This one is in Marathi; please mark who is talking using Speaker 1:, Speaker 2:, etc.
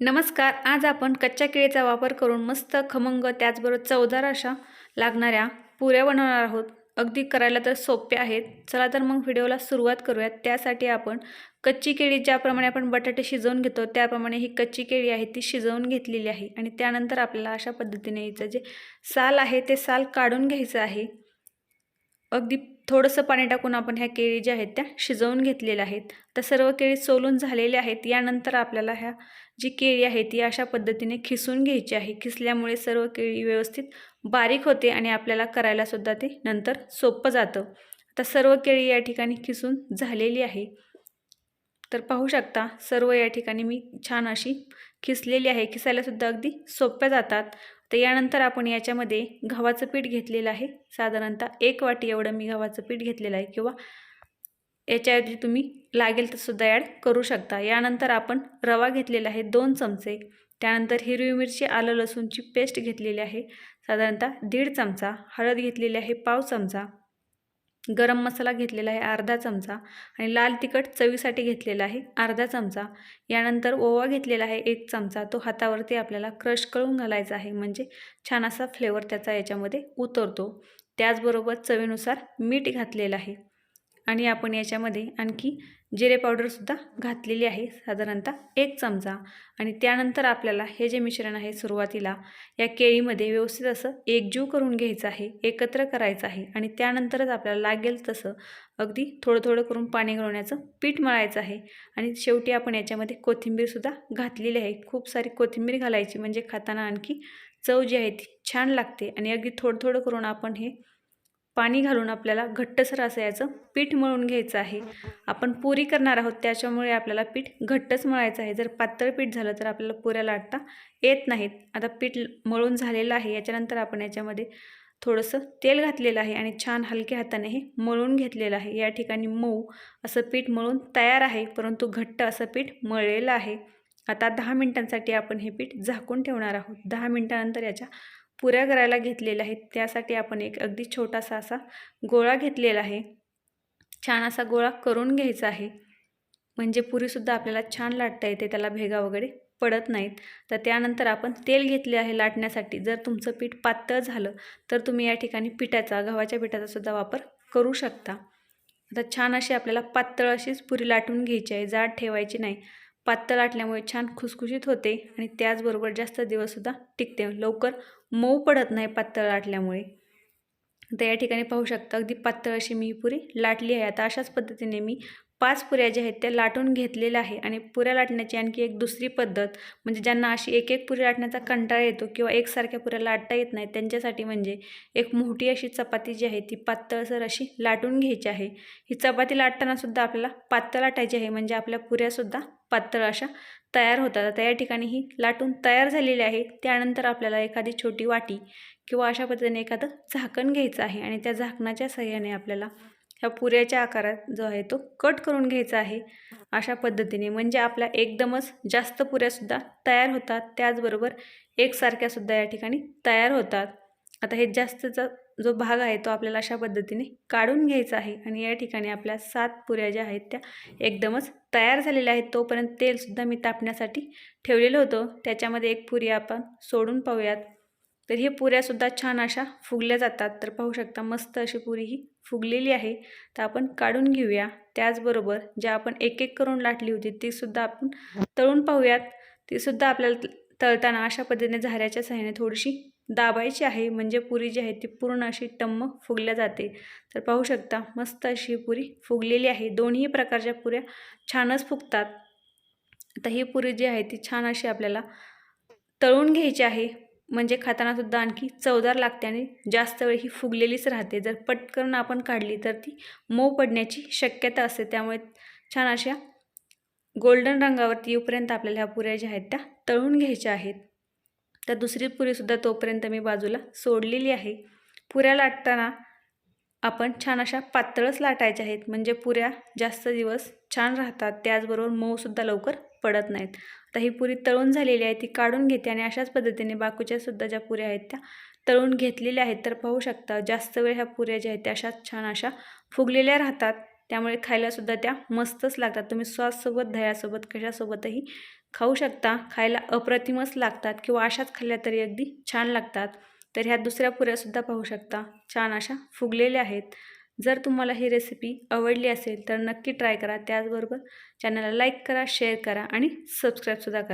Speaker 1: नमस्कार आज आपण कच्च्या केळीचा वापर करून मस्त खमंग त्याचबरोबर चवदार अशा लागणाऱ्या पुऱ्या बनवणार आहोत. अगदी करायला तर सोप्या आहेत. चला तर मग व्हिडिओला सुरुवात करूयात. त्यासाठी आपण कच्ची केळी ज्याप्रमाणे आपण बटाटे शिजवून घेतो त्याप्रमाणे ही कच्ची केळी आहे ती शिजवून घेतलेली आहे. आणि त्यानंतर आपल्याला अशा पद्धतीने हिचं जे साल आहे ते साल काढून घ्यायचं आहे. अगदी थोडंसं पाणी टाकून आपण ह्या केळी ज्या आहेत त्या शिजवून घेतलेल्या आहेत. तर सर्व केळी सोलून झालेल्या आहेत. यानंतर आपल्याला ह्या जी केळी आहे ती अशा पद्धतीने खिसून घ्यायची आहे. खिसल्यामुळे सर्व केळी व्यवस्थित बारीक होते आणि आपल्याला करायलासुद्धा ते नंतर सोपं जातं. आता सर्व केळी या ठिकाणी खिसून झालेली आहे. तर पाहू शकता सर्व या ठिकाणी मी छान अशी खिसलेली आहे. खिसायलासुद्धा अगदी सोप्या जातात. तर यानंतर आपण याच्यामध्ये गव्हाचं पीठ घेतलेलं आहे. साधारणतः एक वाटी एवढं मी गव्हाचं पीठ घेतलेलं आहे किंवा याच्याऐवजी तुम्ही लागेल तर सुद्धा ॲड करू शकता. यानंतर आपण रवा घेतलेला आहे दोन चमचे. त्यानंतर हिरवी मिरची आलं लसूणची पेस्ट घेतलेली आहे. साधारणतः दीड चमचा. हळद घेतलेली आहे पाव चमचा. गरम मसाला घेतलेला आहे अर्धा चमचा आणि लाल तिखट चवीसाठी घेतलेला आहे अर्धा चमचा. यानंतर ओवा घेतलेला आहे एक चमचा. तो हातावरती आपल्याला क्रश करून घालायचा आहे. म्हणजे छान असा फ्लेवर त्याचा याच्यामध्ये उतरतो. त्याचबरोबर चवीनुसार मीठ घातलेलं आहे. आणि आपण याच्यामध्ये आणखी जिरे पावडरसुद्धा घातलेली आहे साधारणतः एक चमचा. आणि त्यानंतर आपल्याला हे जे मिश्रण आहे सुरुवातीला या केळीमध्ये व्यवस्थित असं एकजीव करून घ्यायचं आहे एकत्र करायचं आहे. आणि त्यानंतरच आपल्याला लागेल तसं अगदी थोडं थोडं करून पाणी घालवण्याचं पीठ मळायचं आहे. आणि शेवटी आपण याच्यामध्ये कोथिंबीरसुद्धा घातलेली आहे. खूप सारी कोथिंबीर घालायची म्हणजे खाताना आणखी चव जी आहे ती छान लागते. आणि अगदी थोडं थोडं करून आपण हे पाणी घालून आपल्याला घट्टसर असं याचं पीठ मळून घ्यायचं आहे. आपण पुरी करणार आहोत त्याच्यामुळे आपल्याला पीठ घट्टच मळायचं आहे. जर पातळ पीठ झालं तर आपल्याला पुऱ्या लाटता येत नाहीत. आता पीठ मळून झालेलं आहे याच्यानंतर आपण याच्यामध्ये थोडंसं तेल घातलेलं आहे आणि छान हलक्या हाताने हे मळून घेतलेलं आहे. या ठिकाणी मऊ असं पीठ मळून तयार आहे परंतु घट्ट असं पीठ मळलेलं आहे. आता दहा मिनटांसाठी आपण हे पीठ झाकून ठेवणार आहोत. दहा मिनटानंतर याच्या पुऱ्या करायला घेतलेल्या आहेत. त्यासाठी आपण एक अगदी छोटासा असा गोळा घेतलेला आहे. छान असा गोळा करून घ्यायचा आहे. म्हणजे पुरीसुद्धा आपल्याला छान लाटता येते त्याला भेगा वगैरे पडत नाहीत. तर त्यानंतर आपण तेल घेतले आहे लाटण्यासाठी. जर तुमचं पीठ पातळ झालं तर तुम्ही या ठिकाणी पिठाचा गव्हाच्या पिठाचा सुद्धा वापर करू शकता. आता छान अशी आपल्याला पातळ अशीच पुरी लाटून घ्यायची आहे. जाड ठेवायची नाही. पातळ लाटल्यामुळे छान खुसखुशीत होते आणि त्याचबरोबर जास्त दिवससुद्धा टिकते. लवकर मऊ पडत नाही पातळ लाटल्यामुळे तर या ठिकाणी पाहू शकता अगदी पातळ अशी मी ही पुरी लाटली आहे. आता अशाच पद्धतीने मी पाच पुऱ्या ज्या आहेत त्या लाटून घेतलेल्या आहे. आणि पुऱ्या लाटण्याची आणखी एक दुसरी पद्धत म्हणजे ज्यांना अशी एक एक पुरी लाटण्याचा कंटाळा येतो किंवा एकसारख्या पुऱ्या लाटता येत नाही त्यांच्यासाठी म्हणजे एक मोठी अशी चपाती जी आहे ती पातळसर अशी लाटून घ्यायची आहे. ही चपाती लाटतानासुद्धा आपल्याला पातळ लाटायची आहे म्हणजे आपल्या पुऱ्यासुद्धा पातळ अशा तयार होतात. आता या ठिकाणी ही लाटून तयार झालेली आहे. त्यानंतर आपल्याला एखादी छोटी वाटी किंवा अशा पद्धतीने एखादं झाकण घ्यायचं आहे आणि त्या झाकणाच्या सहाय्याने आपल्याला ह्या पुऱ्याच्या आकारात जो आहे तो कट करून घ्यायचा आहे अशा पद्धतीने. म्हणजे आपल्या एकदमच जास्त पुऱ्यासुद्धा तयार होतात. त्याचबरोबर एकसारख्यासुद्धा या ठिकाणी तयार होतात. आता हे जास्तचा जो भाग आहे तो आपल्याला अशा पद्धतीने काढून घ्यायचा आहे आणि या ठिकाणी आपल्या सात पुऱ्या ज्या आहेत त्या एकदमच तयार झालेल्या आहेत. तोपर्यंत तेलसुद्धा मी तापण्यासाठी ठेवलेलं होतं. त्याच्यामध्ये एक पुरी आपण सोडून पाहूयात. तर हे पुऱ्यासुद्धा छान अशा फुगल्या जातात. तर पाहू शकता मस्त अशी पुरी ही फुगलेली आहे. तर आपण काढून घेऊया. त्याचबरोबर ज्या आपण एक एक करून लाटली होती तीसुद्धा आपण तळून पाहूयात. तीसुद्धा आपल्याला तळताना अशा पद्धतीने झाऱ्याच्या सहाय्याने थोडीशी दाबायची आहे म्हणजे पुरी जी आहे ती पूर्ण अशी टम्म फुगल्या जाते. तर पाहू शकता मस्त अशी पुरी फुगलेली आहे. दोन्ही प्रकारच्या पुऱ्या छानच फुगतात. तर ही पुरी जी आहे ती छान अशी आपल्याला तळून घ्यायची आहे. म्हणजे खातानासुद्धा आणखी चवदार लागते आणि जास्त वेळ ही फुगलेलीच राहते. जर पटकन आपण काढली तर ती मऊ पडण्याची शक्यता असते. त्यामुळे छान अशा गोल्डन रंगावरती येऊपर्यंत आपल्याला ह्या पुऱ्या ज्या आहेत त्या तळून घ्यायच्या आहेत. तर दुसरी पुरीसुद्धा तोपर्यंत मी बाजूला सोडलेली आहे. पुऱ्या लाटताना आपण छान अशा पातळच लाटायच्या आहेत. म्हणजे पुऱ्या जास्त दिवस छान राहतात. त्याचबरोबर मऊसुद्धा लवकर पडत नाहीत. आता ही पुरी तळून झालेली आहे ती काढून घेते आणि अशाच पद्धतीने बाकीच्यासुद्धा ज्या पुऱ्या आहेत त्या तळून घेतलेल्या आहेत. तर पाहू शकता जास्त वेळ ह्या पुऱ्या ज्या आहेत त्या अशाच छान अशा फुगलेल्या राहतात. त्यामुळे खायलासुद्धा त्या मस्तच लागतात. तुम्ही सॉससोबत दह्यासोबत कशासोबतही खाऊ शकता. खायला अप्रतिमच लागतात किंवा अशाच खाल्ल्या तरी अगदी छान लागतात. तर ह्या दुसऱ्या पुऱ्यासुद्धा पाहू शकता. छान अशा फुगलेल्या आहेत. जर तुम्हाला ही रेसिपी आवडली असेल तर नक्की ट्राय करा. त्याचबरोबर चॅनलला लाईक करा शेअर करा आणि सबस्क्राईबसुद्धा करा.